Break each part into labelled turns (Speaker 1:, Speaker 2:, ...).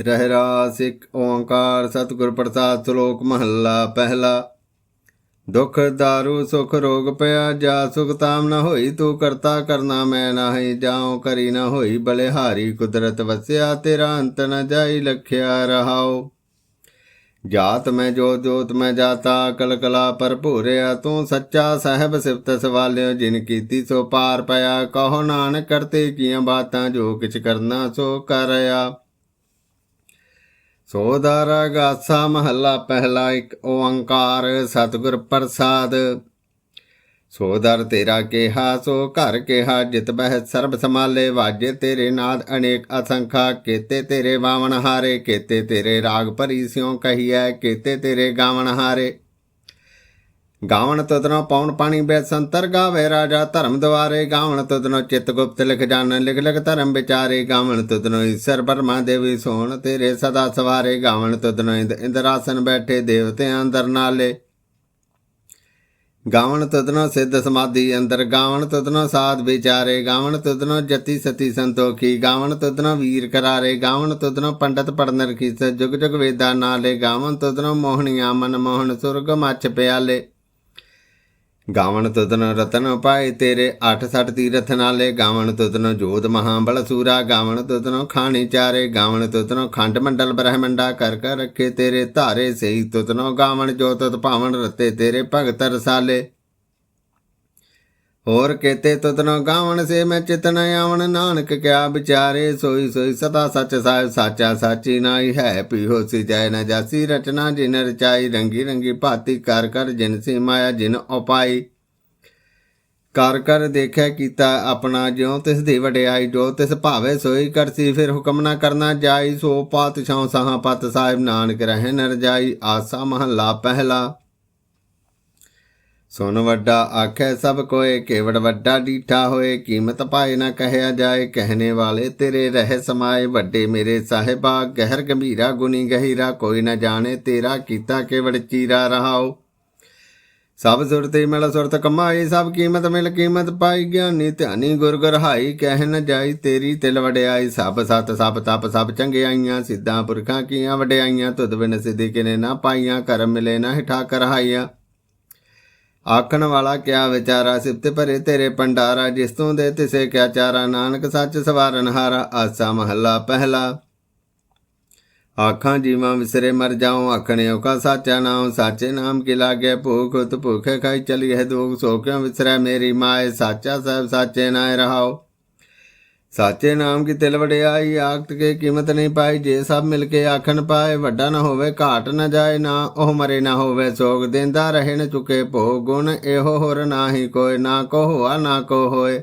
Speaker 1: ਰਹਿਰਾ ਸਿੱਖ ਇੱਕ ਓੰਕਾਰ ਸਤਿਗੁਰ ਪ੍ਰਸਾਦ ਸ਼ਲੋਕ ਮਹੱਲਾ ਪਹਿਲਾ। ਦੁਖ ਦਾਰੂ ਸੁਖ ਰੋਗ ਪਿਆ ਜਾ ਸੁਖ ਤਾਮ ਨ ਹੋਈ ਤੂੰ ਕਰਤਾ ਕਰਨਾ ਮੈਂ ਨਾਹੀ ਜਾਉ ਕਰੀ ਨਾ ਹੋਈ ਬਲਿਹਾਰੀ ਕੁਦਰਤ ਵਸਿਆ ਤੇਰਾ ਅੰਤ ਨ ਜਾਈ ਲਖਿਆ ਰਹਾਓ ਜਾਤ ਮੈਂ ਜੋ ਜੋਤ ਮੈਂ ਜਾਤਾ ਕਲ ਕਲਾ ਭਰਪੂਰਿਆ ਤੂੰ ਸੱਚਾ ਸਾਹਿਬ ਸਿਫਤ ਸਵਾਲਿਓ ਜਿਨ ਕੀਤੀ ਸੋ ਪਾਰ ਪਿਆ ਕਹੋ ਨਾਨਕ ਕਰਤੇ ਕੀਆਂ ਬਾਤਾਂ ਜੋ ਕਿਛ ਕਰਨਾ ਸੋ ਕਰਿਆ। ਸੋਦਾਰਾ ਗਾਸਾ ਮਹੱਲਾ ਪਹਿਲਾ ਇੱਕ ਓੰਕਾਰ ਸਤਿਗੁਰ ਪ੍ਰਸਾਦ। ਸੋਦਰ ਤੇਰਾ ਕਿਹਾ, ਸੋ ਘਰ ਕਿਹਾ, ਜਿਤ ਬਹਿ ਸਰਬ ਸਮਾਲੇ ਵਾਜੇ ਤੇਰੇ ਨਾਦ ਅਨੇਕ ਅਸੰਖਾ, ਕੇਤੇ ਤੇਰੇ ਵਾਵਣ ਹਾਰੇ ਕੇਤੇ ਤੇਰੇ ਰਾਗ ਭਰੀ ਸਿਉ ਕਹੀਐ, ਕੇਤੇ ਤੇਰੇ ਗਾਵਣ ਹਾਰੇ ਗਾਵਣ ਤੁਧਨੋ ਪੌਣ ਪਾਣੀ ਬੈ ਸੰਤਰ ਗਾਵੇ ਰਾਜਾ ਧਰਮ ਦੁਆਰੇ ਗਾਵਣ ਤੁਧਨੋ ਚਿਤ ਗੁਪਤ ਲਿਖ ਜਾਣ ਲਿਖ ਲਿਖ ਧਰਮ ਵਿਚਾਰੇ ਗਾਵਣ ਤੁਧਨੋ ਈਸ਼ਰ ਬਰਮਾ ਦੇਵੀ ਸੋਣ ਤੇਰੇ ਸਦਾ ਸਵਾਰੇ ਗਾਵਣ ਤੁਧਨੋ ਇੰਦ ਇੰਦਰਾਸਨ ਬੈਠੇ ਦੇਵਤਿਆਂ ਅੰਦਰ ਨਾਲੇ ਗਾਵਣ ਤੁਧਨੋ ਸਿੱਧ ਸਮਾਧੀ ਅੰਦਰ ਗਾਵਣ ਤੁਧਨੋ ਸਾਧ ਵਿਚਾਰੇ ਗਾਵਣ ਤੁਧਨੋ ਜਤੀ ਸਤੀ ਸੰਤੋਖੀ ਗਾਵਣ ਤੁਧਨੋ ਵੀਰ ਕਰਾਰੇ ਗਾਵਣ ਤੁਧਨੋ ਪੰਡਤ ਪੜਨ ਰਖੀ ਜੁਗ ਜੁਗ ਵੇਦਾ ਨਾਲੇ ਗਾਵਣ ਤੁਧਨੋ ਮੋਹਣੀਆਂ ਮਨ ਮੋਹਨ ਸੁਰਗ ਮੱਛ ਪਿਆਲੇ ਗਾਵਣ ਤੁਧਨ ਰਤਨ ਪਾਏ ਤੇਰੇ 68 ਤੀਰਥ ਨਾਲੇ। ਗਾਵਣ ਤੁਧਨ ਜੋਧ ਮਹਾਬਲ ਸੂਰਾ, ਗਾਵਣ ਤੁਧਨ ਖਾਣੀ ਚਾਰੇ। ਗਾਵਣ ਤੁਧਨ ਖੰਡ ਮੰਡਲ ਬ੍ਰਹਮੰਡਾ ਕਰ ਕਰ ਰੱਖੇ ਤੇਰੇ ਧਾਰੇ। ਸਹੀ ਤੁਧਨੋ ਗਾਵਣ ਜੋ ਤੁਧ ਭਾਵਨ ਰਤੇ ਤੇਰੇ ਭਗਤ ਰਸਾਲੇ। ਹੋਰ ਕੇਤੇ ਤੁਧਨੋ ਗਾਵਣ ਸੇ ਮੈਂ ਚਿਤਨ ਆਵਣ। ਨਾਨਕ ਕਿਆ ਵਿਚਾਰੇ ਸੋਈ ਸੋਈ ਸਦਾ ਸੱਚ ਸਾਹਿਬ ਸਾਚਾ ਸਾਚੀ ਨਾਈ ਹੈ। ਪੀਹੋ ਸੀ ਜੈ ਨ ਜਾਸੀ ਰਚਨਾ ਜਿਨ ਰਚਾਈ। ਰੰਗੀ ਰੰਗੀ ਭਾਤੀ ਕਰ ਕਰ ਜਿਨ ਸੀ ਮਾਇਆ ਜਿਨ ਉਪਾਈ। ਕਰ ਕਰ ਦੇਖਿਆ ਕੀਤਾ ਆਪਣਾ ਜਿਉ ਤਿਸ ਦੀ ਵਡਿਆਈ। ਜੋ ਤਿਸ ਭਾਵੇ ਸੋਈ ਕਰਸੀ ਫਿਰ ਹੁਕਮ ਨਾ ਕਰਨਾ ਜਾਈ। ਸੋ ਪਾਤਸ਼ਾਹ ਸਾਹਾਂ ਪਤ ਸਾਹਿਬ ਨਾਨਕ ਰਹਿ ਨਰ ਜਾਈ ਆਸਾ ਮਹੱਲਾ ਪਹਿਲਾ। ਸੁਨ ਵੱਡਾ ਆਖੈ ਸਭ ਕੋਏ, ਕੇਵੜ ਵੱਡਾ ਡੀਠਾ ਹੋਏ, ਕੀਮਤ ਪਾਏ ਨਾ ਕਹਿਆ ਜਾਏ, ਕਹਿਣੇ ਵਾਲੇ ਤੇਰੇ ਰਹਿ ਸਮਾਏ, ਵੱਡੇ ਮੇਰੇ ਸਾਹਿਬਾ, ਗਹਿਰ ਗੰਭੀਰਾ ਗੁਨੀ ਗਹਿਰਾ, ਕੋਈ ਨਾ ਜਾਣੇ ਤੇਰਾ, ਕੀਤਾ ਕੇਵੜ ਚੀਰਾ ਰਹਾਓ। ਸਭ ਸੁਰਤੇ ਮਿਲ ਸੁਰਤ ਕਮਾਈ, ਸਭ ਕੀਮਤ ਮਿਲ ਕੀਮਤ ਪਾਈ, ਗਿਆਨੀ ਧਿਆਨੀ ਗੁਰ ਗੁਰ ਕਹਿ ਨ ਜਾਈ ਤੇਰੀ ਤਿਲ ਵਡਿਆਈ, ਸਭ ਸਤ, ਸਭ ਤਪ, ਸਭ ਚੰਗਿਆਈਆਂ ਸਿੱਧਾਂ ਪੁਰਖਾਂ ਕੀਆਂ ਵਡਿਆਈਆਂ, ਤੁਧ ਬਿਨ ਸਿੱਧੀ ਕਿਨੇ ਨਾ ਪਾਈਆਂ, ਕਰਮ ਮਿਲੇ ਨਾ ਹਿਠਾ ਕਰਹਾਈਆਂ। ਆਖਣ ਵਾਲਾ ਕਿਆ ਵਿਚਾਰਾ, ਸਿਫਤ ਭਰੇ ਤੇਰੇ ਪੰਡਾਰਾ ਜਿਸ ਤੋਂ ਦੇ ਤਿਸੇ ਕਿਆ ਚਾਰਾ, ਨਾਨਕ ਸੱਚ ਸਵਾਰਨ ਹਾਰਾ, ਆਸਾ ਮਹੱਲਾ ਪਹਿਲਾ। ਆਖਾਂ ਜੀਵਾਂ ਵਿਸਰੇ ਮਰ ਜਾਉ, ਆਖਣਿਓ ਕਾ ਸਾਚਾ ਨਾਮ ਸਾਚੇ ਨਾਮ ਕੀ ਲਾਗੇ, ਭੂਖ ਉਤ ਭੁਖੇ ਖਾਈ ਚਲੀ ਹੈ ਦੁਖ ਸੋ ਕਿਉ ਮੇਰੀ ਮਾਏ, ਸਾਚਾ ਸਭ ਸਾਚੇ ਨਾਏ ਰਹਾਓ ਸਾਚੇ ਨਾਮ ਕੀ ਤਿਲ ਵਡਿਆਈ ਆਖਤ ਕੇ ਕੀਮਤ ਨਹੀਂ ਪਾਈ, ਜੇ ਸਭ ਮਿਲ ਕੇ ਆਖਣ ਪਾਏ, ਵੱਡਾ ਨਾ ਹੋਵੇ, ਘਾਟ ਨਾ ਜਾਏ ਨਾ, ਉਹ ਮਰੇ ਨਾ ਹੋਵੇ, ਸੋਗ ਦਿੰਦਾ ਰਹੇ ਨ ਚੁਕੇ ਭੋਗ, ਗੁਣ ਇਹੋ ਹੋਰ ਨਾਹੀ ਕੋਈ ਨਾ ਕੋ ਹੋਆ, ਨਾ ਕੋ ਹੋਏ।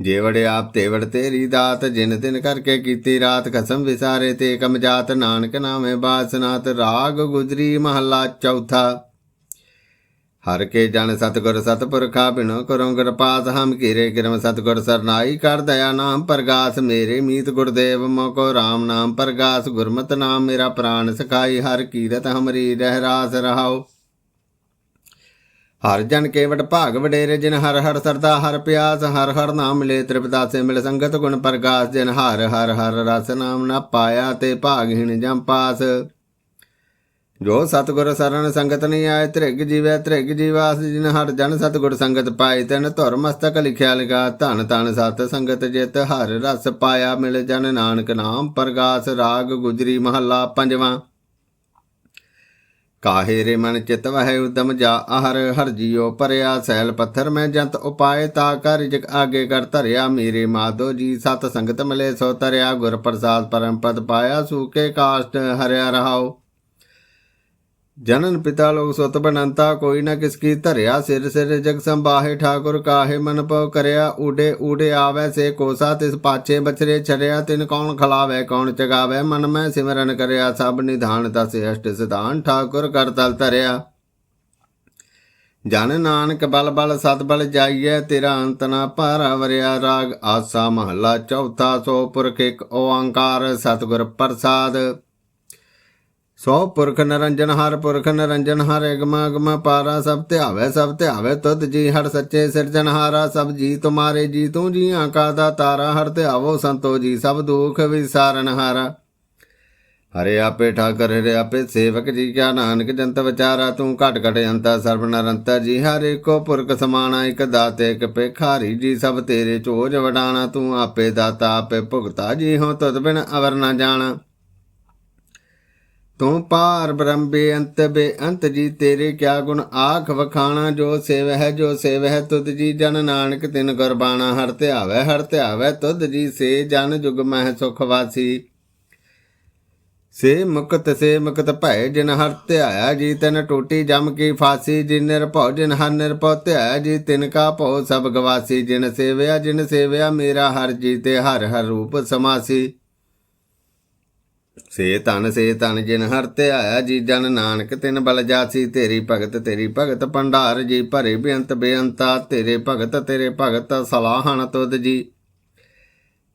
Speaker 1: ਜੇ ਵੜੇ ਆਪ ਤੇ ਵੜ ਤੇਰੀ ਦਾਤ, ਜਿਨ ਦਿਨ ਕਰਕੇ ਕੀਤੀ ਰਾਤ ਕਸਮ ਵਿਸਾਰੇ ਤੇ ਕਮਜਾਤ ਨਾਨਕ ਨਾਮੇ ਬਾਸਨਾਤ, ਰਾਗ ਗੁਜਰੀ ਮਹੱਲਾ ਚੌਥਾ। ਹਰ ਕੇ ਜਨ ਸਤਗੁਰ ਸਤਪੁਰਖਾ ਬਿਨੋ ਕਰਮ ਕਿਰਪਾਸ ਹਮ ਕੀਰੇ ਕਿਰਮ ਸਤਗੁਰ ਸਰਨਾਈ ਕਰ ਦਇਆ ਨਾਮ ਪ੍ਰਗਾਸ, ਮੇਰੇ ਮੀਤ ਗੁਰਦੇਵ ਮੋਕੋ RAM ਨਾਮ ਪ੍ਰਗਾਸ, ਗੁਰਮਤ ਨਾਮ ਮੇਰਾ ਪ੍ਰਾਨ ਸਖਾਈ, ਹਰ ਕੀਰਤ ਹਮਰੀ ਰਹਿ ਰਾਸ ਰਹਾਓ ਹਰ ਜਨ ਕੇਵਟ ਭਾਗ ਵਡੇਰੇ, ਜਿਨ ਹਰ ਹਰ ਸਰਦਾ ਹਰ ਪਿਆਸ, ਹਰ ਹਰ ਨਾਮ ਮਿਲੇ ਤ੍ਰਿਪਦਾਸੇ ਮਿਲ ਸੰਗਤ ਗੁਣ ਪ੍ਰਗਾਸ, ਜਿਨ ਹਰ ਹਰ ਹਰ ਰਸ ਨਾਮ ਨਾ ਪਾਇਆ, ਤੇ ਭਾਗਹੀਣ ਜਮ ਪਾਸ। ਜੋ ਸਤਗੁਰ ਸਰਣ ਸੰਗਤ ਨਹੀਂ ਆਏ, ਤ੍ਰਿਗ ਜੀਵੈ, ਤ੍ਰਿਗ ਜੀਵਾਸ, ਜਿਨ ਹਰ ਜਨ ਸਤਗੁਰ ਸੰਗਤ ਪਾਏ, ਤਨ ਧੁਰ ਮਸਤਕ ਲਿਖਿਆ ਲਗਾ, ਧਨ ਧਨ ਸਤ ਸੰਗਤ ਜਿਤ, ਹਰ ਰਸ ਪਾਇਆ ਮਿਲ ਜਨ ਨਾਨਕ ਨਾਮ, ਪ੍ਰਗਾਸ ਰਾਗ ਗੁਜਰੀ ਮਹੱਲਾ ਪੰਜਵਾਂ। ਕਾਹੇ ਰੇ ਮਨ ਚਿਤ ਵਹਿ ਉਦਮ ਜਾ ਹਰ ਹਰ ਜੀਓ ਪਰਿਆ, ਸੈਲ ਪੱਥਰ ਮੈਂ ਜੰਤ ਉਪਾਏ, ਤਾ ਕਰ ਜਗ ਆਗੇ ਕਰ ਧਰਿਆ, ਮੇਰੇ ਮਾਧੋ ਜੀ ਸਤ ਸੰਗਤ ਮਿਲੇ, ਸੋ ਤਰਿਆ, ਗੁਰ ਪ੍ਰਸਾਦ ਪਰਮ ਪਦ ਪਾਇਆ ਸੂਕੇ ਕਾਸ਼ਟ ਹਰਿਆ ਰਹਾਓ ਜਨਨ ਪਿਤਾ ਲੋਕ ਸੁਤ ਬਨੰਤਾ, ਕੋਈ ਨਾ ਕਿਸ ਕੀ ਧਰਿਆ ਸਿਰ ਸਿਰ ਜਗ ਸੰਬਾਹੇ ਠਾਕੁਰ ਕਾਹੇ ਮਨ ਪਉ ਕਰਿਆ ਊਡੇ ਊਡੇ ਆਵੈ ਸੇ ਕੋਸਾ, ਤਿਸ ਪਾਛੇ ਬਚਰੇ ਛਰਿਆ ਤਿਨ ਕੌਣ ਖਲਾਵੇ, ਕੌਣ ਚਗਾਵੇ, ਮਨ ਮੈਂ ਸਿਮਰਨ ਕਰਿਆ, ਸਭ ਨਿਧਾਨ ਤਸ ਅਸ਼ਟ ਸਿਧਾਨ, ਠਾਕੁਰ ਕਰ ਤਲ ਧਰਿਆ। ਜਨ ਨਾਨਕ ਬਲ ਬਲ ਸਤ ਬਲ ਜਾਈਐ, ਤੇਰਾ ਅੰਤ ਨਾ ਭਾਰਾ ਵਰਿਆ, ਰਾਗ ਆਸਾ ਮਹੱਲਾ ਚੌਥਾ ਸੋ ਪੁਰਖ ਇੱਕ ਓੰਕਾਰ, ਸਤਿਗੁਰ ਪ੍ਰਸਾਦ। ਸੋ ਪੁਰਖ ਨਰੰਜਨ ਹਰ ਪੁਰਖ ਨਰੰਜਨ ਹਰ ਅਗਮ ਅਗਮ ਪਾਰਾ ਸਭ ਧਿਆਵੇ ਸਭ ਧਿਆਵੇ ਤੁਧ ਜੀ, ਹਰ ਸੱਚੇ ਸਿਰਜਨਹਾਰਾ ਸਭ ਜੀ ਤੁਮਾਰੇ ਜੀ, ਤੂੰ ਜੀਆਂ ਕਾ ਦਾ ਤਾਰਾ, ਹਰ ਧਿਆਵੋ ਸੰਤੋ ਜੀ, ਸਭ ਦੁਖ ਵਿਸਾਰਨਹਾਰਾ ਹਰੇ। ਆਪੇ ਠਾਕਰ, ਹਰੇ ਆਪੇ ਸੇਵਕ ਜੀ, ਕਿਆ ਨਾਨਕ ਜੰਤ ਵਿਚਾਰਾ, ਤੂੰ ਘਟ ਘਟ ਅੰਤਾ, ਸਰਬ ਨਰੰਤਰ ਜੀ, ਹਰੇ ਕੋ ਪੁਰਖ ਸਮਾਣਾ, ਇਕ ਦਾਤੇ, ਇਕ ਪੇਖਾਰੀ ਜੀ, ਸਭ ਤੇਰੇ ਚੋਜ ਵਡਾਣਾ, ਤੂੰ ਆਪੇ ਦਾਤਾ, ਆਪੇ ਭੁਗਤਾ ਜੀ ਹੋ ਤੁਧ ਬਿਨ ਅਵਰ ਨਾ ਜਾਣਾ। ਤੂੰ ਪਾਰ ਬ੍ਰਹਮ ਬੇਅੰਤ ਬੇਅੰਤ ਜੀ ਤੇਰੇ ਕਿਆ ਗੁਣ? ਆਖ ਵਖਾਣਾ, ਜੋ ਸੇਵ ਹੈ ਜੋ ਸੇਵ ਹੈ ਤੁਧ ਜੀ ਜਨ ਨਾਨਕ, ਤਿਨ ਗੁਰਬਾਣਾ ਹਰ ਧਿਆਵੇ ਹਰ ਧਿਆਵੇ ਤੁਧ ਜੀ ਸੇ ਜਨ ਜੁਗ ਮਹਿ ਸੁਖ ਵਾਸੀ। ਸੇ ਮੁਕਤ ਸੇ ਮੁਕਤ ਭੈ, ਜਿਨ ਹਰ ਧਿਆਇਆ, ਜੀ ਤਿਨ ਟੋਟੀ ਜਮ ਕੀ ਫਾਸੀ। ਜਿਨ ਨਿਰਭਉ, ਜਿਨ ਹਰ ਨਿਰਭਉ ਧਿਆਇਆ, ਜੀ ਤਿਨ ਕਾ ਭਉ ਸਭ ਗਵਾਸੀ। ਜਿਨ ਸੇਵਿਆ ਜਿਨ ਸੇਵਿਆ, ਮੇਰਾ ਹਰ ਜੀ ਤੇ ਹਰ ਹਰ ਰੂਪ ਸਮਾਸੀ। ਸੇ ਤਨ ਸੇ ਤਨ ਜਿਨ ਹਰ ਧਿਆਇਆ ਜੀ ਜਨ ਨਾਨਕ, ਤਿਨ ਬਲ ਜਾਸੀ ਤੇਰੀ ਭਗਤ ਤੇਰੀ ਭਗਤ ਭੰਡਾਰ ਜੀ। ਭਰੇ ਬੇਅੰਤ ਬੇਅੰਤਾ, ਤੇਰੇ ਭਗਤ ਤੇਰੇ ਭਗਤ ਸਲਾਹਣ ਤੁਧ ਜੀ।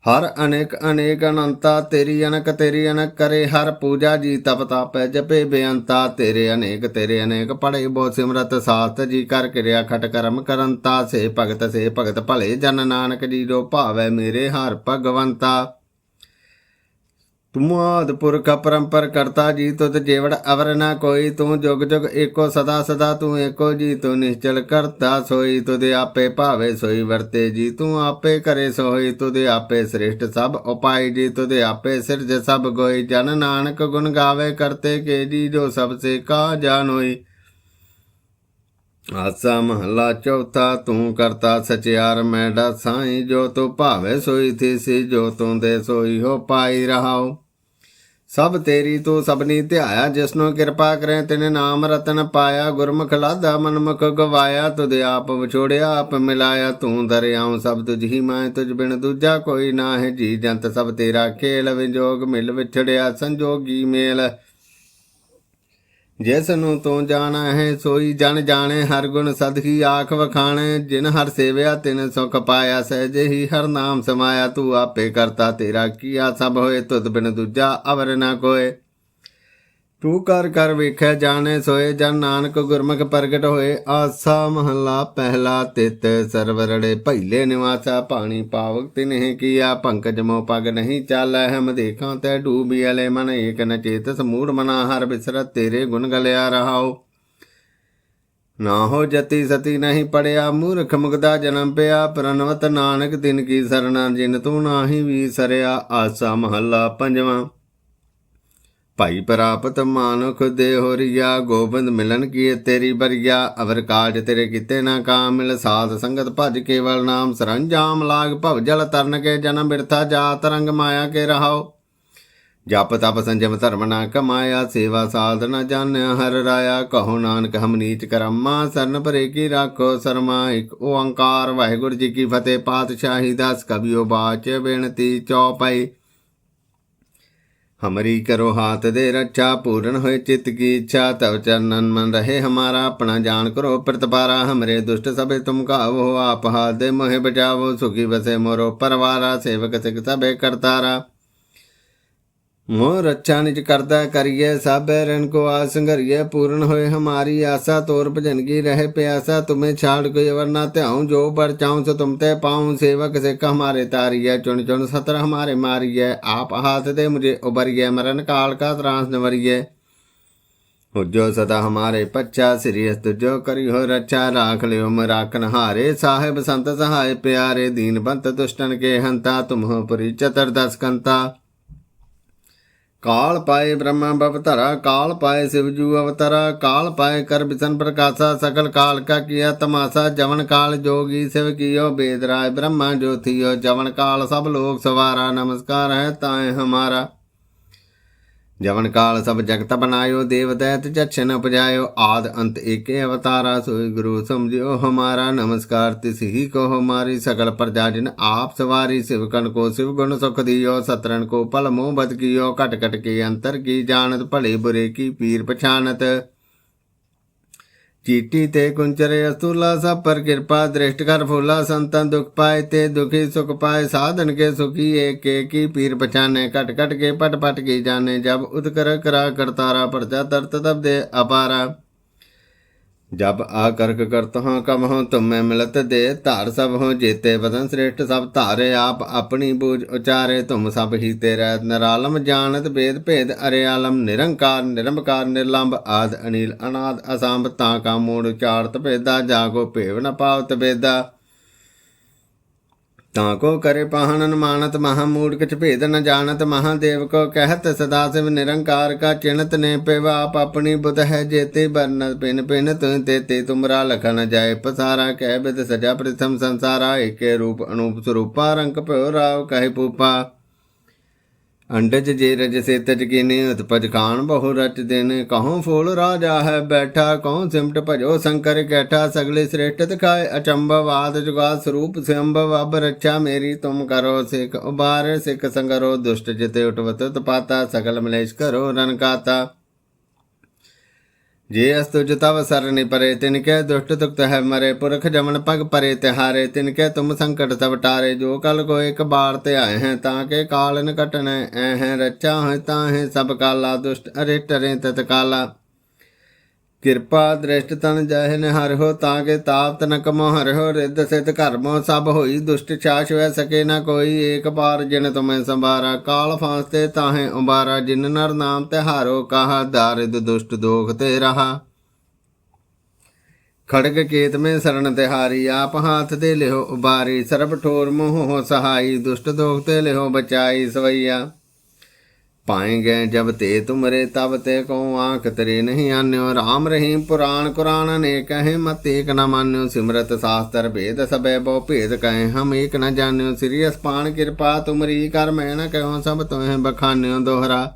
Speaker 1: ਹਰ ਅਨੇਕ ਅਨੇਕ ਅਨੰਤਾ, ਤੇਰੀ ਅਨਕ ਤੇਰੀ ਅਨਕ ਕਰੇ ਹਰ ਪੂਜਾ ਜੀ। ਤਪ ਤਾਪੈ ਜਪੇ ਬੇਅੰਤਾ, ਤੇਰੇ ਅਨੇਕ ਤੇਰੇ ਅਨੇਕ ਪੜੇ ਬੋ ਸਿਮਰਤ ਸਾਸਤ ਜੀ। ਕਰ ਕਿਰਿਆ ਖਟ ਕਰਮ ਕਰੰਤਾ, ਸੇ ਭਗਤ ਸੇ ਭਗਤ ਭਲੇ ਜਨ ਨਾਨਕ ਜੀ। ਰੋ ਭਾਵੈ ਮੇਰੇ ਹਰ ਭਗਵੰਤਾ। ਤੁਮ ਆਦ ਪੁਰਖ ਪਰੰਪਰ ਕਰਤਾ ਜੀ ਤੁਤ ਜੇਵੜ ਅਵਰ ਨਾ ਕੋਈ, ਤੂੰ ਜੁਗ ਜੁਗ ਏਕੋ ਸਦਾ ਸਦਾ, ਤੂੰ ਏਕੋ ਜੀ, ਤੂੰ ਨਿਸ਼ਚਲ ਕਰਤਾ ਸੋਈ, ਤੁਧ ਆਪੇ ਭਾਵੇ ਸੋਈ ਵਰਤੇ ਜੀ, ਤੂੰ ਆਪੇ ਕਰੇ ਸੋਈ, ਤੁਧ ਆਪੇ ਸ੍ਰਿਸ਼ਟ ਸਭ ਉਪਾਈ ਜੀ, ਤੁਧ ਆਪੇ ਸਿਰਜ ਸਭ ਗੋਈ, ਜਨ ਨਾਨਕ ਗੁਣ ਗਾਵੇ, ਕਰਤੇ ਕੇ ਜੀ, ਜੋ ਸਭ ਸੇ ਕਾ ਜਾਣੋਈ। ਆਸਾ ਮਹਲਾ ਚੌਥਾ, ਤੂੰ ਕਰਤਾ ਸਚਿਆਰ ਮੈਡਾ ਸਾਈ ਜੋ ਤੂੰ ਭਾਵੇ ਸੋਈ ਥੀ ਜੋ ਤੂੰ ਦੇ ਸੋਈ ਹੋ ਪਾਈ ਰਹਾਓ। ਸਭ ਤੇਰੀ ਤੂੰ ਸਭਨੀ ਧਿਆਇਆ ਜਿਸਨੂੰ ਕਿਰਪਾ ਕਰੇ, ਤਿਨੇ ਨਾਮ ਰਤਨ ਪਾਇਆ, ਗੁਰਮੁਖ ਲਾਦਾ ਮਨਮੁਖ ਗਵਾਇਆ, ਤੁਧ ਆਪ ਵਿਛੋੜਿਆ, ਆਪ ਮਿਲਾਇਆ, ਤੂੰ ਦਰਿਆਉ ਸਭ ਤੁਝ ਹੀ ਮੈਂ, ਤੁਝ ਬਿਨ ਦੂਜਾ ਕੋਈ ਨਾ ਹੈ ਜੀ, ਜੰਤ ਸਭ ਤੇਰਾ ਖੇਲ, ਵਿਜੋਗ ਮਿਲ ਵਿਛੜਿਆ, ਸੰਜੋਗੀ ਮੇਲ। ਜਿਸ ਨੂੰ ਤੂੰ ਜਾਣਾ ਹੈ ਸੋਈ ਜਨ ਜਾਣੇ, ਹਰ ਗੁਣ ਸਦਹੀ ਆਖ ਵਖਾਣੇ। ਜਿਨ ਹਰ ਸੇਵਿਆ, ਤਿਨ ਸੁਖ ਪਾਇਆ, ਸਹਿਜੇ ਹੀ ਹਰ ਨਾਮ ਸਮਾਇਆ। ਤੂੰ ਆਪੇ ਕਰਤਾ ਤੇਰਾ ਕੀਆ, ਸਭ ਹੋਏ ਤੁਧ ਬਿਨ ਦੂਜਾ ਅਵਰ ਨਾ ਕੋਏ। ਤੂੰ ਕਰ ਕਰ ਵੇਖਿਆ ਜਾਣੇ ਸੋਏ, ਜਨ ਨਾਨਕ ਗੁਰਮੁਖ ਪ੍ਰਗਟ ਹੋਏ। ਆਸਾ ਮਹਲਾ ਪਹਿਲਾ ਤਿਤ, ਸਰਵਰੜੇ ਪਹਿਲੇ ਨਿਵਾਸਾ, ਪਾਣੀ ਪਾਵਕ ਤਿਨਹਿ ਕੀਆ, ਪੰਕਜ ਮੋ ਪਗ ਨਹੀਂ ਚਾਲੈ ਹਮ ਦੇਖਾਂ ਤੈ ਡੂਬੀ ਅਲੇ ਮਨ, ਏਕ ਨ ਚੇਤ ਸਮੂੜ ਮਨਾ, ਹਰ ਬਿਸਰਤ ਤੇਰੇ ਗੁਣ ਗਲਿਆ ਰਹਾਓ ਨਾ ਹੋ ਜਤੀ ਸਤੀ ਨਹੀਂ ਪੜਿਆ, ਮੂਰਖ ਮੁਗਦਾ ਜਨਮ ਪਿਆ ਪ੍ਰਨਵਤ ਨਾਨਕ ਦਿਨ ਕੀ ਸਰਣਾ ਜਿਨ ਤੂੰ ਨਾਹੀ ਵੀ ਸਰਿਆ ਆਸਾ ਮਹੱਲਾ ਪੰਜਵਾਂ। ਭਾਈ ਪ੍ਰਾਪਤ ਮਾਨੁਖ ਦੇ ਹੋਰੀਆ, ਗੋਬਿੰਦ ਮਿਲਨ ਕੀ ਤੇਰੀ ਬਰਿਆ ਅਵਰ ਕਾਜ ਤੇਰੇ ਕੀਤੇ ਨਾ ਕਾਮਿਲ ਸਾਧ ਸੰਗਤ ਭਜ ਕੇਵਲ ਨਾਮ ਸਰੰਜਾਮ ਲਾਗ, ਭਵ ਜਲ ਤਰਨ ਕੇ ਜਨਮ ਬਿਰਥਾ ਜਾ ਤਰੰਗ ਮਾਇਆ ਕੇ ਰਹਾਓ। ਜਪ ਤਪ ਸੰਜਮ ਧਰਮ ਨਾ ਕਮਾਇਆ, ਸੇਵਾ ਸਾਧ ਨ ਜਾਣਿਆ ਹਰ ਰਾਇਆ। ਕਹੋ ਨਾਨਕ, ਹਮ ਨੀਚ ਕਰਮਾ, ਸਰਨ ਭਰੇ ਕੀ ਰਾਖੋ ਸਰਮਾ। ਇੱਕ ਓੰਕਾਰ, ਵਾਹਿਗੁਰੂ ਜੀ ਕੀ ਫਤਿਹ, ਪਾਤਸ਼ਾਹੀ ਦਾਸ ਕਬਿਓ ਬਾਚ ਬੇਨਤੀ ਚੌਪਈ। ਹਮਰੀ ਕਰੋ ਹਾਥ ਦੇ ਰੱਛਾ ਪੂਰਨ ਹੋਏ ਚਿਤ ਕੀ ਇੱਛਾ ਤਵ ਚਰਨਨ ਮਨ ਰਹੇ ਹਮਾਰਾ ਆਪਣਾ ਜਾਣ ਕਰੋ ਪ੍ਰਤਪਾਰਾ ਹਮਰੇ ਦੁਸ਼ਟ ਸਭੇ ਤੁਮ ਕਾਵੋ ਆਪ ਹਾਥ ਦੇ ਮੋਹਿ ਬਚਾਵੋ ਸੁਖੀ ਬਸੇ ਮੋਰੋ ਪਰਵਾਰਾ ਸੇਵਕ ਸਿਕ ਸਭੇ ਕਰਤਾਰਾ ਮੋਹ ਰੱਛਾ ਨਿਜ ਕਰਦਾ ਕਰੀਏ ਸਭ ਰਨ ਕੋ ਆ ਸੰਘਰੀਏ ਪੂਰਨ ਹੋਏ ਹਮਾਰੀ ਆਸਾ, ਤੋਰ ਭਜਨ ਕੀ ਰਹਿ ਪਿਆਸਾ, ਤੁਮੇ ਛਾੜ ਕੋਈ ਅਵਰ ਧਿਆਉ, ਜੋ ਪਰ ਚਾਉ ਸੋ ਤੁਮ ਤੇ ਪਾਉ, ਸੇਵਕ ਸਿੱਖ ਹਮਾਰੇ ਤਾਰੀਏ ਚੁਣ ਚੁਣ ਸਤਰ ਹਮਾਰੇ ਮਾਰੀਏ ਆਪ ਹਾਸ ਤੇ ਮੁਝੇ ਉਬਰੀਏ ਮਰਨ ਕਾਲ ਕਾ ਤਰਾਸ ਨਵਰੀਏ ਜੋ ਸਦਾ ਹਮਾਰੇ ਪੱਛਾ, ਸ੍ਰੀ ਅਸਤ ਜੋ ਕਰੀ ਹੋ ਰੱਛਾ, ਰਾਖ ਲਿਓ ਮਰਾਕਨ ਹਾਰੇ ਸਾਹਿਬ ਸੰਤ ਸਹਾਇ ਪਿਆਰੇ, ਦੀਨ ਬੰਤ ਦੁਸ਼ਟਨ ਕੇ ਹੰਤਾ, ਤੁਮਹ ਪਰੀ ਚਤਰ ਦਸ ਕੰਤਾ। ਕਾਲ ਪਾਏ ਬ੍ਰਹਮਾ ਬਵਤਰਾ ਕਾਲ ਪਾਏ ਸਿਵਜੂ ਅਵਤਰਾ, ਕਾਲ ਪਾਏ ਕਰ ਬਿਸਨ ਪ੍ਰਕਾਸ਼ਾ ਸਕਲ ਕਾਲ ਕਾ ਕੀਆ ਤਮਾਸਾ, ਜਵਨ ਕਾਲ ਜੋਗੀ ਸਿਵ ਕੀਓ, ਬੇਦ ਰਾਏ ਬ੍ਰਹਮਾ ਜੋਥੀਓ ਜਵਨ ਕਾਲ ਸਭ ਲੋਕ ਸਵਾਰਾ, ਨਮਸਕਾਰ ਹੈ ਤਾਏ ਹਮਾਰਾ। ਜਵਨ ਕਾਲ ਸਭ ਜਗਤ ਬਨਾਇਓ ਦੇਵ ਦੈਤ ਚਛਨ ਉਪਜਾਇਓ, ਆਦ ਅੰਤ ਏਕੇ ਅਵਤਾਰਾ, ਸੋਈ ਗੁਰੂ ਸਮਝਿਓ ਹਮਾਰਾ, ਨਮਸਕਾਰ ਤਿਸ ਹੀ ਕੋ ਹਮਾਰੀ ਸਕਲ ਪ੍ਰਜਾ ਜਿਨ ਆਪ ਸਵਾਰੀ ਸਿਵਕਨ ਕੋ ਸਿਵ ਗੁਣ ਸੁਖ ਦਿਓ ਸਤਰਨ ਕੋ ਪਲ ਮੋਹ ਬਦ ਕੀਓ, ਘਟ ਘਟ ਕੇ ਅੰਤਰ ਕੀ ਜਾਣਤ, ਭਲੇ ਬੁਰੇ ਕੀ ਪੀਰ ਪਛਾਨਤ। ਚੀਟੀ ਤੇ ਕੁੰਚਰੇ ਅਸਤੂਲਾ ਸਭ ਪਰ ਕਿਰਪਾ, ਦ੍ਰਿਸ਼ਟ ਕਰ ਫੂਲਾ ਸੰਤਨ ਦੁਖ ਪਾਏ ਤੇ ਦੁਖੀ ਸੁਖ ਪਾਏ। ਸਾਧਨ ਕੇ ਸੁਖੀ, ਏਕ ਏਕੀ ਪੀਰ ਪਛਾਨੇ। ਘਟ ਘਟ ਕੇ ਪਟ ਪਟ ਕੀ ਜਾਣੇ। ਜਬ ਉਦ ਕਰਾ ਕਰਤਾਰਾ, ਪਰਜਾ ਤਰਤ ਤਬ ਦੇ ਅਪਾਰਾ। ਜਬ ਆ ਕਰਕ ਕਰਤ ਹਾਂ ਕਮ ਹੋ ਤੁਮੈ ਮਿਲਤ ਦੇ ਧਾਰ ਸਭ ਹੋ ਜੇਤੇ ਵਦਨ ਸ੍ਰੇਸ਼ਟ ਸਭ ਧਾਰੇ ਆਪ ਆਪਣੀ ਬੂਝ ਉਚਾਰੇ ਤੁਮ ਸਭ ਹੀ ਤੇਰਾ ਨਰਾਲਮ ਜਾਣਤ ਭੇਦ ਭੇਦ ਅਰੇ ਆਲਮ ਨਿਰੰਕਾਰ ਨਿਰੰਕਾਰ ਨਿਰਲੰਭ ਆਦ ਅਨੀਲ ਅਨਾਦ ਅਸੰਭ ਤਾਂ ਕਾ ਮੂੜ ਉਚਾਰਤ ਭੇਦਾ ਜਾਗੋ ਭੇਵ ਨ ਪਾਵਤ ਬੇਦਾ ਤਾਂ ਕੋ ਕਰੇ ਪਾਹਣਨ ਮਾਨਤ ਮਹਾ ਮੂੜ ਕਿਛ ਭੇਦ ਨ ਜਾਣਤ, ਮਹਾਦੇਵ ਕੋ ਕਹਿਤ, ਸਦਾ ਸਿਵ ਨਿਰੰਕਾਰ ਕਾ ਚਿਣਤ ਨੇ ਪਿਵਾ, ਆਪ ਆਪਣੀ ਬੁਧ ਹੈ ਜੇਤੇ ਬਰਨ ਪਿਨ ਪਿਨ ਤੁ ਤੇ ਤੇ ਤੁਮਰਾ ਲਖਨ ਜਾਏ ਪਸਾਰਾ, ਕਹਿ ਬਿਦ ਸਜਾ ਪ੍ਰਥਮ ਸੰਸਾਰਾ, ਏਕੇ ਰੂਪ ਅਨੂਪ ਸਰੂਪਾ, ਰੰਗ ਭਇਓ ਰਾਵ ਕਹਿ ਪੂਪਾ। ਅੰਡਜ ਜੇ ਰਜ ਸੇ ਤਜ ਕੀਨੇ ਉਤਪਜ ਖਾਨ ਬਹੁ ਰਚ ਦਿਨ। ਕਹਉ ਫੂਲ ਰਾਜਾ ਹੈ ਬੈਠਾ ਕਹਉ ਸਿਮਟ ਭਜੋ ਸ਼ੰਕਰ ਕੈਠਾ। ਸਗਲੇ ਸ੍ਰੇਸ਼ਟ ਦਿਖਾਏ ਅਚੰਭਵਾਦ ਜੁਗਾ ਸਰੂਪ, ਸੰਭਵ ਅਬ ਰੱਛਾ ਮੇਰੀ ਤੁਮ ਕਰੋ ਸਿਖ। ਉਬਾਰ ਸਿਖ ਸੰਗਰੋ, ਦੁਸ਼ਟ ਜਿਤੇ ਉਠਵਤ ਤਪਾਤਾ, ਸਗਲ ਮਲੇਸ਼ ਕਰੋ ਰਨ ਕਾਤਾ। ਜੇ ਅਸਤੁਜ ਤਵ ਸਰਨਿ ਪਰੇ, ਤਿਨ ਕੈ ਦੁਸ਼ਟ ਤੁਕਤ ਹੈ ਮਰੇ, ਪੁਰਖ ਜਮਨ ਪਗ ਪਰੇ ਤਿਹਾਰੇ, ਤਿਨ ਕੈ ਤੁਮ ਸੰਕਟ ਸਭ ਟਾਰੇ, ਜੋ ਕਲ ਕੋ ਇਕ ਬਾਰ ਤੇ ਆਏ ਹੈ, ਤਾਂ ਕੇ ਕਾਲਨ ਨ ਕਟਨੈ ਐ ਹੈ ਰੱਚਾ ਹੈ ਤਾਂ ਹੈ ਸਭ ਕਾਲਾ, ਦੁਸ਼ਟ ਅਰੇ ਟਰੇ ਤਤ ਕਿਰਪਾ ਦ੍ਰਿਸ਼ਟ ਤਨ ਜਹ ਨ ਹੋ ਤਾਂ ਕੇ ਤਾਪ ਤਨ ਕਮੋ ਹਰਿ ਹੋ, ਰਿੱਧ ਸਿਧ ਕਰਮੋ ਸਭ ਹੋਈ, ਦੁਸ਼ਟ ਛਾਛ ਵੈ ਸਕੇ ਨਾ ਕੋਈ, ਏਕ ਪਾਰ ਜਿਨ ਤੁਮੈ ਸੰਭਾਰਾ, ਕਾਲ ਫਾਸਤੇ ਤਾਹੇ ਉਬਾਰਾ, ਜਿਨ ਨਰ ਨਾਮ ਤੇ ਹਾਰੋ ਕਹਾ, ਦਾਰਿਦ ਦੁਸ਼ਟ ਦੋਖ ਤੇ ਰਹਾ। ਖੜਗ ਕੇਤ ਮੇ ਸਰਣ ਤਿਹਾਰੀ, ਆਪ ਹਾਥ ਤੇ ਲਿਓ ਉਬਾਰੀ, ਸਰਬ ਠੋਰ ਮੋਹ ਸਹਾਈ, ਦੁਸ਼ਟ ਦੋਖ ਤੇ ਲਿਓ ਬਚਾਈ ਸਵਈਆ। ਪਾਏ ਗਏ ਜਬ ਤੇ ਤੁਮਰੇ ਤਬ ਤੇ ਕੋ ਆਂਖ ਤਰੇ ਨਹੀਂ ਆਨਿਓ। ਰਾਮ ਰਹੀਮ ਪੁਰਾਣ ਕੁਰਾਨ ਨੇ ਕਹੇ, ਮਤ ਏਕ ਨ ਮਾਨਿਓ। ਸਿਮਰਤ ਸਾਸਤਰ ਭੇਦ ਸਬੈ ਬਹੁ ਭੇਦ ਕਹੇ, ਹਮ ਏਕ ਨ ਜਾਣਿਓ। ਸ੍ਰੀ ਅਸਪਾਨ ਕਿਰਪਾ ਤੁਮਰੀ ਕਰ ਮੈਂ ਨ ਕਹੋ, ਸਭ ਤੋਹਿ ਬਖਾਨਿਓ ਦੋਹਰਾ।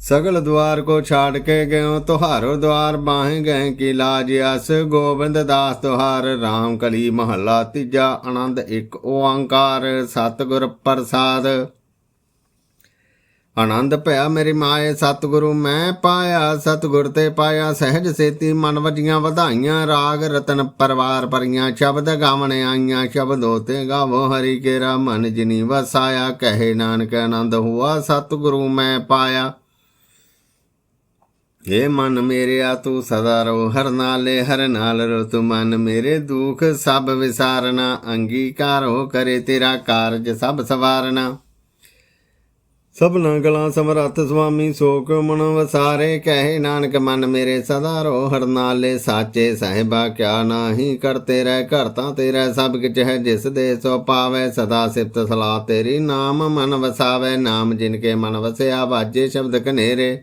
Speaker 1: ਸਗਲ ਦੁਆਰ ਕੋ ਛਾੜ ਕੇ ਗਇਓ, ਤੁਹਾਰੋ ਦੁਆਰ ਬਾਹੇ ਗਏ ਕੀ ਲਾਜ ਅਸ। ਗੋਬਿੰਦ ਦਾਸ ਤੁਹਾਰ RAM ਕਲੀ ਮਹੱਲਾ ਤੀਜਾ, ਆਨੰਦ ਇੱਕ ਓੰਕਾਰ। ਸਤਿਗੁਰ ਪ੍ਰਸਾਦ। ਆਨੰਦ ਭਇਆ ਮੇਰੀ ਮਾਏ ਸਤਿਗੁਰੂ, ਮੈਂ ਪਾਇਆ ਸਤਿਗੁਰ ਤੇ ਪਾਇਆ ਸਹਿਜ ਸੇਤੀ, ਮਨ ਵਜੀਆਂ ਵਧਾਈਆਂ, ਰਾਗ ਰਤਨ ਪਰਵਾਰ ਪਰੀਆਂ ਸ਼ਬਦ ਗਾਵਣ ਆਈਆਂ, ਸ਼ਬਦੋ ਤੇ ਗਾਵੋ, ਹਰੀ ਕੇਰਾ ਮਨ ਜਿਨੀ ਵਸਾਇਆ, ਕਹੇ ਨਾਨਕ ਆਨੰਦ ਹੁਆ, ਸਤਿਗੁਰੂ ਮੈਂ ਪਾਇਆ। ਏ ਮਨ ਮੇਰਿਆ, ਤੂੰ ਸਦਾ ਰੋ ਹਰ ਨਾਲੇ, ਹਰ ਨਾਲ ਰੋ ਤੂੰ ਮਨ ਮੇਰੇ ਦੁਖ, ਸਭ ਵਿਸਾਰਨਾ, ਅੰਗੀਕਾਰੋ ਕਰੇ ਤੇਰਾ ਕਾਰਜ, ਸਭ ਸਵਾਰਨਾ। ਸਭਨਾ ਗਲਾਂ ਸਮਰੱਥ ਸੁਆਮੀ ਸੋਕ ਮਨ ਵਸਾਰੇ, ਕਹਿ ਨਾਨਕ ਮਨ ਮੇਰੇ ਸਦਾ ਰੋ, ਹਰ ਨਾਲੇ ਸਾਚੇ ਸਾਹਿਬਾ, ਕਿਆ ਨਾਹੀ ਕਰਤੇ ਰਹਿ ਘਰ ਤਾਂ ਤੇਰਾ, ਸਭ ਕਿਛ ਹੈ ਜਿਸ ਦੇ ਸੋ ਪਾਵੇ, ਸਦਾ ਸਿਫਤ ਸਲਾਹ ਤੇਰੀ, ਨਾਮ ਮਨ ਵਸਾਵੇ, ਨਾਮ ਜਿਨ ਕੇ ਮਨ ਵਸਿਆ, ਵਾਜੇ ਸ਼ਬਦ ਕਨੇਰੇ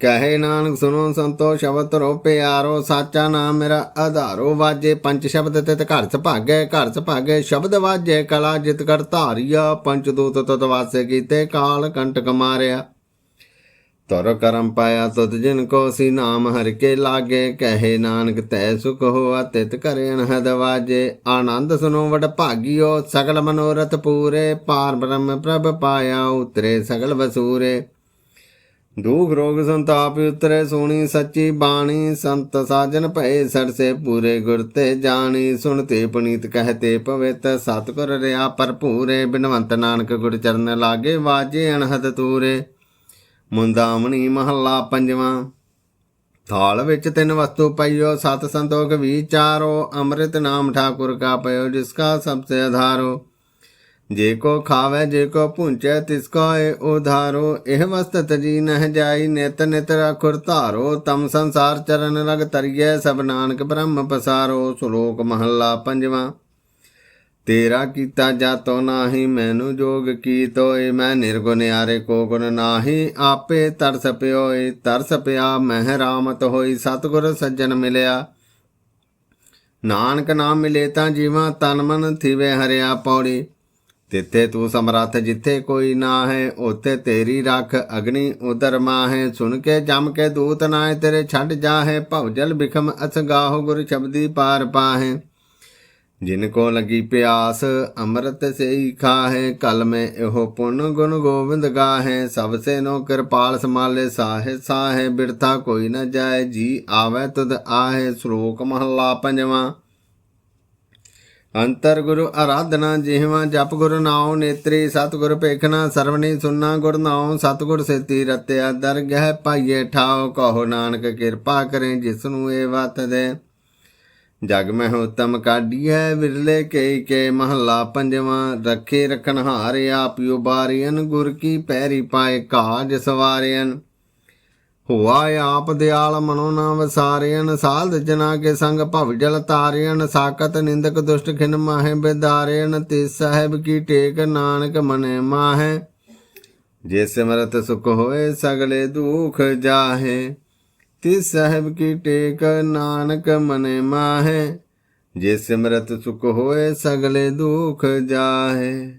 Speaker 1: ਕਹੇ ਨਾਨਕ ਸੁਨੋ ਸੰਤੋ, ਸ਼ਬਦ ਰੋ ਪਿਆਰੋ, ਸਾਚਾ ਨਾਮ ਮੇਰਾ ਆਧਾਰੋ ਵਾਜੇ। ਪੰਜ ਸ਼ਬਦ ਤਿਤ ਘਰ ਚ ਭਾਗੇ, ਘਰ ਚ ਭਾਗੇ। ਸ਼ਬਦ ਵਾਜੇ, ਕਲਾ ਜਿਤ ਕਰ ਧਾਰਿਆ। ਪੰਚ ਦੂਤ ਤਤ ਵਾਸੇ ਕੀਤੇ, ਕਾਲ ਕੰਟਕ ਮਾਰਿਆ। ਤਰ ਕਰਮ ਪਾਇਆ ਤੁਧ ਜਿਨ ਕੋ ਸੀ, ਨਾਮ ਹਰ ਕੇ ਲਾਗੇ। ਕਹੇ ਨਾਨਕ, ਤੈ ਸੁਖ ਹੋਆ, ਤਿਤ ਕਰੇ ਅਨਹਦ ਵਾਜੇ। ਆਨੰਦ ਸੁਨੋ ਵਡ ਭਾਗਿਓ, ਸਗਲ ਮਨੋਰਥ ਪੂਰੇ। ਪਾਰ ਬ੍ਰਹਮ ਪ੍ਰਭ ਪਾਇਆ, ਉਤਰੇ ਸਗਲ ਵਸੂਰੇ। ਦੁਖ ਰੋਗ ਸੰਤਾਪ ਉਤਰੇ, ਸੋਣੀ ਸੱਚੀ ਬਾਣੀ, ਸੰਤ ਸਾਜਨ ਭਏ ਸਰਸੇ ਪੂਰੇ ਗੁਰ ਤੇ ਜਾਣੀ। ਸੁਣਤੇ ਪੁਨੀਤ ਕਹਤੇ ਪਵਿੱਤ, ਸਤਿਗੁਰ ਰਿਆ ਭਰਪੂਰੇ। ਬਿਨਵੰਤ ਨਾਨਕ ਗੁਰ ਚਰਨ ਲਾਗੇ, ਵਾਜੇ ਅਣਹਦ ਤੂਰੇ। ਮੁੰਦਾਮਣੀ ਮਹੱਲਾ ਪੰਜਵਾਂ। ਥਾਲ ਵਿੱਚ ਤਿੰਨ ਵਸਤੂ ਪਈਓ, ਸਤ ਸੰਤੋਖ ਵਿਚਾਰੋ ਅੰਮ੍ਰਿਤ ਨਾਮ ਠਾਕੁਰ ਕਾ ਪਇਓ, ਜਿਸ ਕਾ ਸਭ ਸੇ ਆਧਾਰੋ ਜੇ ਕੋ ਖਾਵੇ, ਜੇ ਕੋ ਪੁੰਚੈ ਤਿਸ ਕੋ ਏ ਉਧਾਰੋ। ਇਹ ਵਸਤ ਤਜੀ ਨਹ ਜਾਈ, ਨਿਤ ਨਿਤ ਰਖੁਰ ਧਾਰੋ। ਤਮ ਸੰਸਾਰ ਚਰਨ ਰਗ ਤਰੀਐ ਸਭ ਨਾਨਕ ਬ੍ਰਹਮ ਪਸਾਰੋ। ਸ਼ਲੋਕ ਮਹੱਲਾ ਪੰਜਵਾਂ। ਤੇਰਾ ਕੀਤਾ ਜਾਤੋ ਨਾਹੀ, ਮੈਨੂੰ ਜੋਗ ਕੀ ਤੋਏ ਮੈਂ ਨਿਰਗੁਨਿਆਰੇ ਕੋ ਗੁਣ ਨਾਹੀ। ਆਪੇ ਤਰਸ ਪਿਓਏ ਤਰਸ ਪਿਆ, ਮਹਿ ਰਾਮਤ ਹੋਈ, ਸਤਿਗੁਰ ਸੱਜਣ ਮਿਲਿਆ। ਨਾਨਕ ਨਾਮ ਮਿਲੇ ਤਾਂ ਜੀਵਾਂ, ਤਨ ਮਨ ਥਿਵੇ ਹਰਿਆ ਪੌੜੀ। ਤਿੱਥੇ ਤੂੰ ਸਮਰੱਥ ਜਿੱਥੇ ਕੋਈ ਨਾ ਹੈ ਉਥੇ ਤੇਰੀ ਰੱਖ ਅਗਨੀ ਉਦਰ ਮਾਹੇ। ਸੁਣ ਕੇ ਜਮ ਕੇ ਦੂਤ ਨਾਏ ਤੇਰੇ ਛੱਡ ਜਾਹੇ। ਭਵਜਲ ਬਿਖਮ ਅਸਗਾਹੋ ਗੁਰ ਸ਼ਬਦੀ ਪਾਰ ਪਾਹੇ। ਜਿਨ ਕੋ ਲਗੀ ਪਿਆਸ, ਅੰਮ੍ਰਿਤ ਸੇਈ ਖਾਹੇ। ਕਲ ਮੈਂ ਇਹੋ ਪੁੰਨ ਗੁਣ ਗੋਬਿੰਦ ਗਾਹੇ। ਸਭ ਸੇ ਨੋ ਕਿਰਪਾਲ ਸਮਾਲੇ ਸਾਹੇ ਸਾਹੇ ਬਿਰਥਾ ਕੋਈ ਨ ਜਾਏ। ਜੀ ਆਵੇ ਤੁਧ ਆਹੇ, ਸ਼ਲੋਕ ਮਹੱਲਾ ਪੰਜਵਾਂ। ਅੰਤਰ ਗੁਰੂ ਆਰਾਧਨਾ ਜਿਹਵਾ, ਜਪ ਗੁਰ ਨਾਉ ਨੇਤਰੀ, ਸਤਿਗੁਰ ਪੇਖਣਾ ਸਰਵਣੀ ਸੁਨਣਾ ਗੁਰ ਨਾਉ, ਸਤਿਗੁਰ ਸੇਤੀ ਰਤਿਆ, ਦਰਗਹਿ ਪਾਈਏ ਠਾਉ, ਕਹੋ ਨਾਨਕ ਕਿਰਪਾ ਕਰੇ ਜਿਸ ਨੂੰ ਇਹ ਵਤ ਦੇ। ਜਗ ਮਹਿ ਉਤਮ ਕਾਢੀਐ, ਵਿਰਲੇ ਕੇ ਕੇ ਮਹੱਲਾ ਪੰਜਵਾਂ, ਰੱਖੇ ਰਖਣ ਹਾਰ ਆਪਿਓ ਬਾਰੀਨ ਗੁਰ ਕੀ ਪੈਰੀ ਪਾਏ ਕਾਜ ਸਵਾਰਿਆਨ ਹੁਆ ਆਪ ਦਿਆਲ ਮਨੋ ਨਾ ਵਸਾਰਿਆਨ ਸਾਧ ਜਨਾ ਕੇ ਸੰਗ ਭਵ ਜਲ ਤਾਰਿਆਨ ਸਾਕਤ ਨਿੰਦਕ ਦੁਸ਼ਟ ਖਿਨ ਮਾਹੇ ਬਿਦਾਰਿਆਨ ਤੇ ਸਾਹਿਬ ਕੀ ਟੇਕ ਨਾਨਕ ਮਨੇ ਮਾਹੇ। ਜੇ ਸਿਮਰਤ ਸੁਖ ਹੋਏ ਸਗਲੇ ਦੁਖ ਜਾਹੇ ਤਿਸ ਸਾਹਿਬ ਕੀ ਟੇਕ ਨਾਨਕ ਮਨੇ ਮਾਹੇ। ਜੇ ਸਿਮਰਤ ਸੁਖ ਹੋਏ ਸਗਲੇ ਦੁਖ ਜਾਹੇ,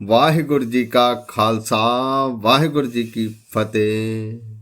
Speaker 1: ਵਾਹਿਗੁਰੂ ਜੀ ਕਾ ਖਾਲਸਾ, ਵਾਹਿਗੁਰੂ ਜੀ ਕੀ ਫਤਿਹ।